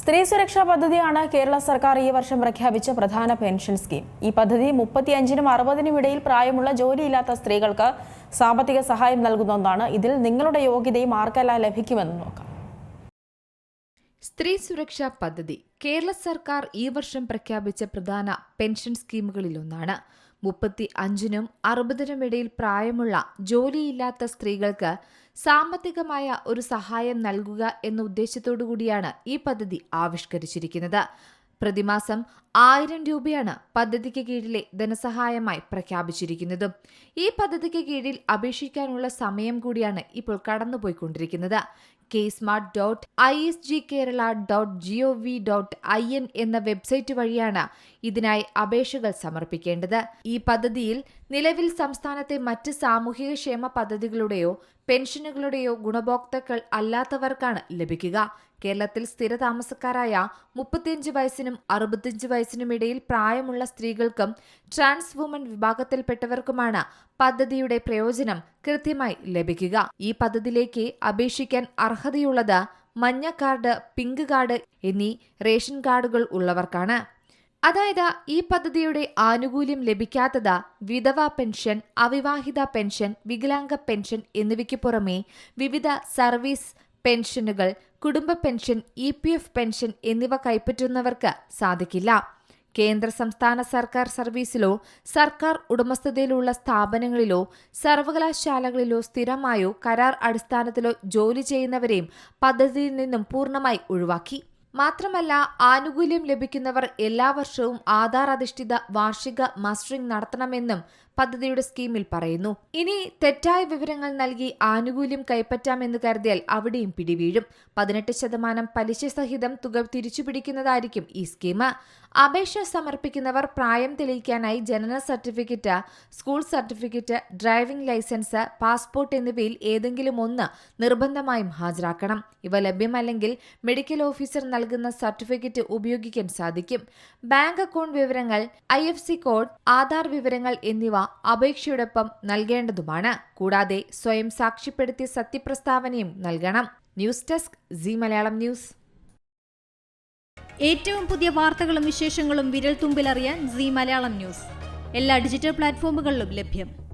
സ്ത്രീ സുരക്ഷാ പദ്ധതിയാണ് കേരള സർക്കാർ ഈ വർഷം പ്രഖ്യാപിച്ച പ്രധാന പെൻഷൻ സ്കീം. ഈ പദ്ധതി മുപ്പത്തിയഞ്ചിനും അറുപതിനും ഇടയിൽ പ്രായമുള്ള ജോലിയില്ലാത്ത സ്ത്രീകൾക്ക് സാമ്പത്തിക സഹായം നൽകുന്ന ഒന്നാണ് ഇതിൽ നിങ്ങളുടെ യോഗ്യതയും ആർക്കെല്ലാം ലഭിക്കുമെന്ന് നോക്കാം. സ്ത്രീ സുരക്ഷാ പദ്ധതി കേരള സർക്കാർ ഈ വർഷം പ്രഖ്യാപിച്ച പ്രധാന പെൻഷൻ സ്കീമുകളിലൊന്നാണ്. മുപ്പത്തി അഞ്ചിനും അറുപതിനും ഇടയിൽ പ്രായമുള്ള ജോലിയില്ലാത്ത സ്ത്രീകൾക്ക് സാമ്പത്തികമായ ഒരു സഹായം നൽകുക എന്ന ഉദ്ദേശത്തോടു കൂടിയാണ് ഈ പദ്ധതി ആവിഷ്കരിച്ചിരിക്കുന്നത്. പ്രതിമാസം ആയിരം രൂപയാണ് പദ്ധതിക്ക് കീഴിലെ ധനസഹായമായി പ്രഖ്യാപിച്ചിരിക്കുന്നത്. ഈ പദ്ധതിക്ക് കീഴിൽ അപേക്ഷിക്കാനുള്ള സമയം കൂടിയാണ് ഇപ്പോൾ കടന്നുപോയിക്കൊണ്ടിരിക്കുന്നത്. K smart dot I S G Kerala dot G O V dot I N എന്ന വെബ്സൈറ്റ് വഴിയാണ് ഇതിനായി അപേക്ഷകൾ സമർപ്പിക്കേണ്ടത്. ഈ പദ്ധതിയിൽ നിലവിൽ സംസ്ഥാനത്തെ മറ്റ് സാമൂഹിക ക്ഷേമ പദ്ധതികളുടെയോ പെൻഷനുകളുടെയോ ഗുണഭോക്താക്കൾ അല്ലാത്തവർക്കാണ് ലഭിക്കുക. കേരളത്തിൽ സ്ഥിരതാമസക്കാരായ മുപ്പത്തിയഞ്ച് വയസ്സിനും അറുപത്തിയഞ്ച് വയസ്സിനും ഇടയിൽ പ്രായമുള്ള സ്ത്രീകൾക്കും ട്രാൻസ് വുമൻ വിഭാഗത്തിൽപ്പെട്ടവർക്കുമാണ് പദ്ധതിയുടെ പ്രയോജനം കൃത്യമായി ലഭിക്കുക. ഈ പദ്ധതിയിലേക്ക് അപേക്ഷിക്കാൻ അർഹതയുള്ളത് മഞ്ഞ കാർഡ് പിങ്ക് കാർഡ് എന്നീ റേഷൻ കാർഡുകൾ ഉള്ളവർക്കാണ്. അതായത് ഈ പദ്ധതിയുടെ ആനുകൂല്യം ലഭിക്കാത്തത് വിധവ പെൻഷൻ അവിവാഹിത പെൻഷൻ വികലാംഗ പെൻഷൻ എന്നിവയ്ക്ക് പുറമെ വിവിധ സർവീസ് പെൻഷനുകൾ കുടുംബ pension E P F pension എന്നിവ കൈപ്പറ്റുന്നവർക്ക് സാധിക്കില്ല. കേന്ദ്ര സംസ്ഥാന സർക്കാർ സർവീസിലോ സർക്കാർ ഉടമസ്ഥതയിലുള്ള സ്ഥാപനങ്ങളിലോ സർവകലാശാലകളിലോ സ്ഥിരമായോ കരാർ അടിസ്ഥാനത്തിലോ ജോലി ചെയ്യുന്നവരെയും പദ്ധതിയിൽ നിന്നും പൂർണമായി ഒഴിവാക്കി. മാത്രമല്ല ആനുകൂല്യം ലഭിക്കുന്നവർ എല്ലാ വർഷവും ആധാർ അധിഷ്ഠിത വാർഷിക മസ്റ്ററിംഗ് നടത്തണമെന്നും പദ്ധതിയുടെ സ്കീമിൽ പറയുന്നു. ഇനി തെറ്റായ വിവരങ്ങൾ നൽകി ആനുകൂല്യം കൈപ്പറ്റാമെന്ന് കരുതിയാൽ അവിടെയും പിടിവീഴും. പതിനെട്ട് ശതമാനം പലിശ സഹിതം തുക തിരിച്ചുപിടിക്കുന്നതായിരിക്കും ഈ സ്കീം അപേക്ഷ സമർപ്പിക്കുന്നവർ പ്രായം തെളിയിക്കാനായി ജനന certificate school certificate driving licence passport എന്നിവയിൽ ഏതെങ്കിലും ഒന്ന് നിർബന്ധമായും ഹാജരാക്കണം. ഇവ ലഭ്യമല്ലെങ്കിൽ മെഡിക്കൽ ഓഫീസർ നൽകുന്ന സർട്ടിഫിക്കറ്റ് ഉപയോഗിക്കാൻ സാധിക്കും. ബാങ്ക് അക്കൗണ്ട് വിവരങ്ങൾ ഐ കോഡ് ആധാർ വിവരങ്ങൾ എന്നിവ അപേക്ഷയോടൊപ്പം നൽകേണ്ടതുമാണ്. കൂടാതെ സ്വയം സാക്ഷ്യപ്പെടുത്തിയ സത്യപ്രസ്താവനയും നൽകണം. News desk C Malayalam news. ഏറ്റവും പുതിയ വാർത്തകളും വിശേഷങ്ങളും വിരൽ തുമ്പിലറിയാൻ സി മലയാളം ന്യൂസ്. എല്ലാ ഡിജിറ്റൽ പ്ലാറ്റ്ഫോമുകളിലും ലഭ്യം.